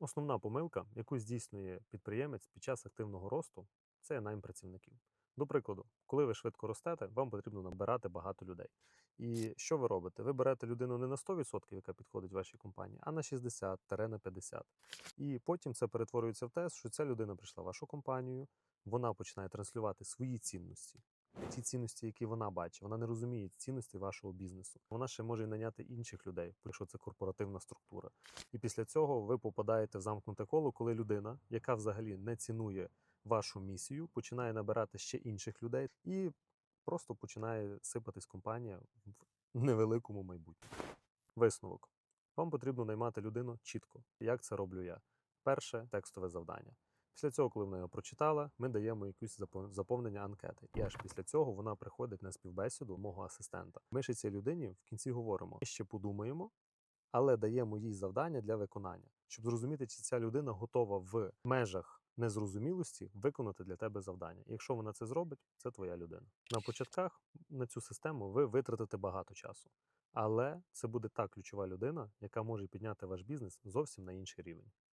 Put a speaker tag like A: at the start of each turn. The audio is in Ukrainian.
A: Основна помилка, яку здійснює підприємець під час активного росту, це найм працівників. До прикладу, коли ви швидко ростете, вам потрібно набирати багато людей. І що ви робите? Ви берете людину не на 100%, яка підходить вашій компанії, а на 60 на 50. І потім це перетворюється в те, що ця людина прийшла в вашу компанію, вона починає транслювати свої цінності. Ті цінності, які вона бачить, вона не розуміє цінності вашого бізнесу. Вона ще може й наняти інших людей, якщо це корпоративна структура. Після цього ви попадаєте в замкнуте коло, коли людина, яка взагалі не цінує вашу місію, починає набирати ще інших людей і просто починає сипатись компанія в невеликому майбутньому. Висновок. Вам потрібно наймати людину чітко. Як це роблю я? Перше текстове завдання. Після цього, коли вона його прочитала, ми даємо якусь заповнення анкети. І аж після цього вона приходить на співбесіду мого асистента. Ми ще цій людині в кінці говоримо: ми ще подумаємо, але даємо їй завдання для виконання, щоб зрозуміти, чи ця людина готова в межах незрозумілості виконати для тебе завдання. І якщо вона це зробить, це твоя людина. На початках на цю систему ви витратите багато часу, але це буде та ключова людина, яка може підняти ваш бізнес зовсім на інший рівень.